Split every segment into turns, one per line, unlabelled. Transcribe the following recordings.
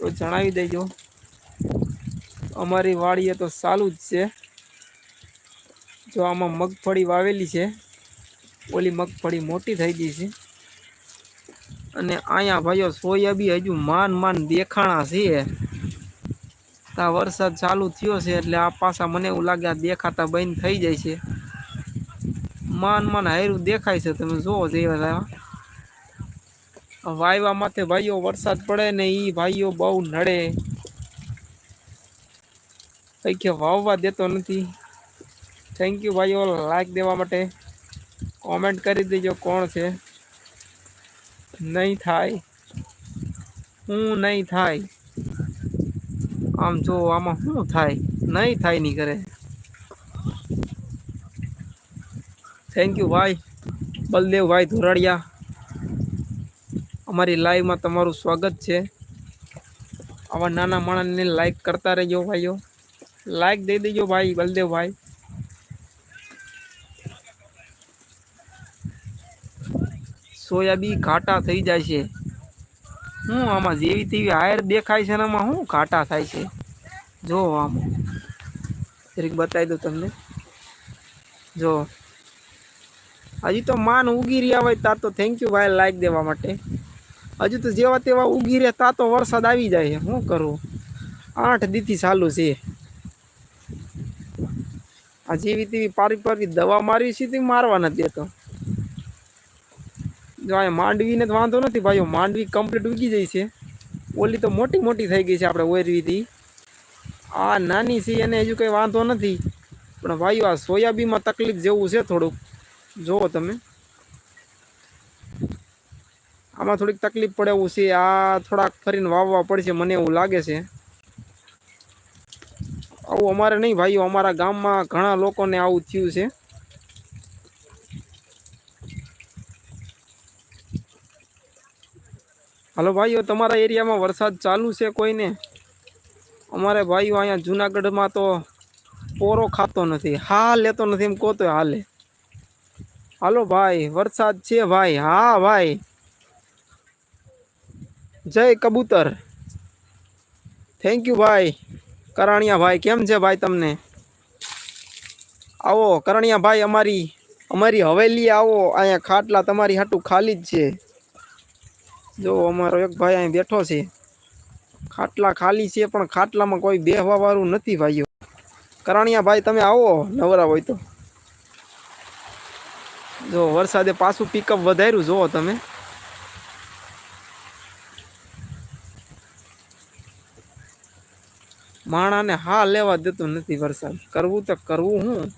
તો જણાવી દેજો. અમારી વાડીએ તો ચાલુ જ છે. જો આમાં મગફળી વાવેલી છે. ઓલી મગફળી મોટી થઈ ગઈ છે. અને અહીંયા ભાઈઓ સોયાબી હજુ માન માન દેખાણા છે. ત્યાં વરસાદ ચાલુ થયો છે એટલે આ પાછા મને એવું લાગે આ દેખાતા બંધ થઈ જાય છે. માન માન હાયરું દેખાય છે. તમે જોવો જેવા વાયવા માથે ભાઈઓ વરસાદ પડે ને એ ભાઈઓ બહુ નડે. કઈ કે વાવવા દેતો નથી. થેન્ક યુ ભાઈઓ લાઈક દેવા માટે. કોમેન્ટ કરી દેજો કોણ છે. નહીં થાય. હું નહીં થાય. આમ જો આમાં શું થાય? નહીં થાય નહીં કરે થેન્ક યુ ભાઈ. બલદેવ ભાઈ ધોરાડિયા. અમારી લાઈવમાં તમારું સ્વાગત છે. આવા નાના માણસને લાઈક કરતા રહેજો ભાઈઓ. લાઈક દઈ દેજો ભાઈ બલદેવભાઈ સોયાબી ઘાટા થઈ જાય છે. હું આમાં જેવી તેવી હાયર દેખાય છે ને આમાં શું ઘાટા થાય છે. જો આમ. જરીક બતાવી દઉં તમને. જો. હજી તો માન ઉગી રહ્યા હોય તા તો થેન્ક યુ ભાઈ લાઈક દેવા માટે. હજુ તો જેવા તેવા ઉગી રહે તા તો વરસાદ આવી જાય શું કરું? આઠ દીથી ચાલુ છે. આ જેવી તેવી પારી પારી દવા મારવી છે તે મારવા નથી દેતો. જો આ માંડવીને તો વાંધો નથી, ભાઈઓ, માંડવી કમ્પ્લીટ ઉગી જાય છે. ઓલી તો મોટી મોટી થઈ ગઈ છે આપણે ઓરવીથી આ નાની છે, એને હજુ કંઈ વાંધો નથી. પણ ભાઈઓ, આ સોયાબીનમાં તકલીફ જેવું છે થોડુંક. જુઓ તમે. આમાં થોડીક તકલીફ પડે એવું છે. આ થોડાક ફરીને વાવવા પડશે, મને એવું લાગે છે. આવું અમારે નહીં ભાઈઓ, અમારા ગામમાં ઘણા લોકોને આવું થયું છે. હલો ભાઈઓ, તમારા એરિયામાં વરસાદ ચાલુ છે કોઈને? અમારે ભાઈઓ અહીંયા જુનાગઢમાં તો પોરો ખાતો નથી. હા લેતો નથી એમ કહો તો હાલે. હાલો ભાઈ, વરસાદ છે ભાઈ. હા ભાઈ. જય કબૂતર. થેન્ક યુ ભાઈ. કરાણિયા ભાઈ, કેમ છે ભાઈ તમને? આવો, કરણિયા ભાઈ, અમારી અમારી હવેલી આવો. અહીંયા ખાટલા તમારી હાટું ખાલી જ છે. જો, અમારો એક ભાઈ અહીં બેઠો છે. ખાટલા ખાલી છે, પણ ખાટલામાં કોઈ બેહવા વાળું નથી ભાઈઓ. કરાણિયા ભાઈ, તમે આવો, નવરા હોય તો. જો, વરસાદે પાછું પિકઅપ વધાર્યું, જુઓ તમે. માણાને હા લેવા દેતો નથી વરસાદ. કરવું તો કરવું હું.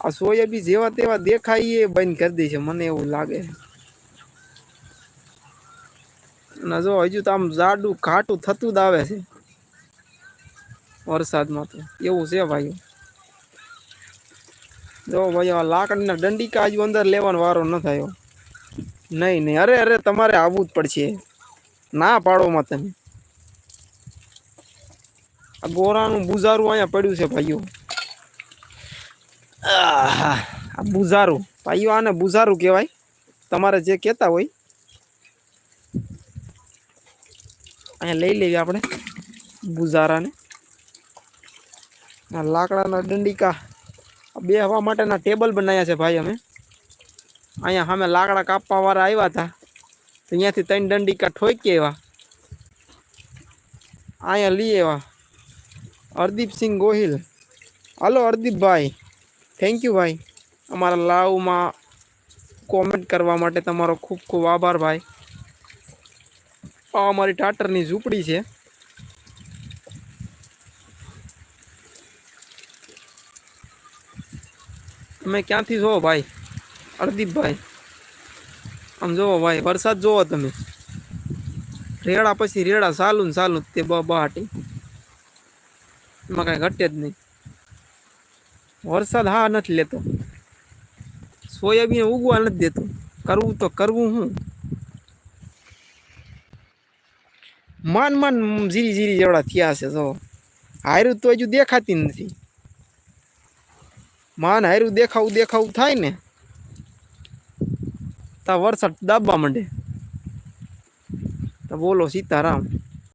આ સોયાબી જેવા તેવા દેખાય એ બંધ કરી દે છે, મને એવું લાગે. અને જો હજુ તો આમ જાડું ઘાટું થતું જ આવે છે. વરસાદમાં તો. એવું છે ભાઈ. જો ભાઈ, આ લાકડીના દંડીકા હજુ અંદર લેવાનો વારો ન થયો. નહીં નહીં. અરે અરે, તમારે આવવું જ પડશે. ના પાડોમાં તમે. આ ગોરાનું બુઝારું અહીંયા પડ્યું છે ભાઈઓ. આ બુઝારું ભાઈઓ, આને બુઝારું કહેવાય. તમારે જે કહેતા હોય. અહીંયા લઈ લેવી આપણે બુઝારાને આ લાકડાના દંડિકા બે હવા માટેના ટેબલ બનાવ્યા છે ભાઈ અમે. અહીંયા સામે લાકડા કાપવા વાળા આવ્યા હતા. તો અહીંયાથી ત્રણ દંડિકા ઠોકી આવ્યા. અહીંયા લઈ આવ્યા. હરદીપસિંહ ગોહિલ. હાલો હરદીપભાઈ થેન્ક યુ ભાઈ. અમારા લાવમાં કોમેન્ટ કરવા માટે તમારો ખૂબ ખૂબ આભાર ભાઈ. આ અમારી ટાટરની ઝૂંપડી છે. તમે ક્યાંથી જોવો ભાઈ? હરદીપભાઈ આમ જોવો ભાઈ, વરસાદ જોવો તમે. રેડા પછી રેડા સાલું જ તે બહાટી એમાં કાંઈ ઘટે જ નહીં. વરસાદ હા નથી લેતો. સોયાબીન ઉગવા નથી દેતો. કરવું તો કરવું હું. માન માન જીરી જીરી જેવડા થયા છે, જો. હાયરું તો હજુ દેખાતી નથી. માન હારું દેખાવું દેખાવું થાય ને. તા વરસાદ દાબવા માંડે. તો બોલો સીતારામ.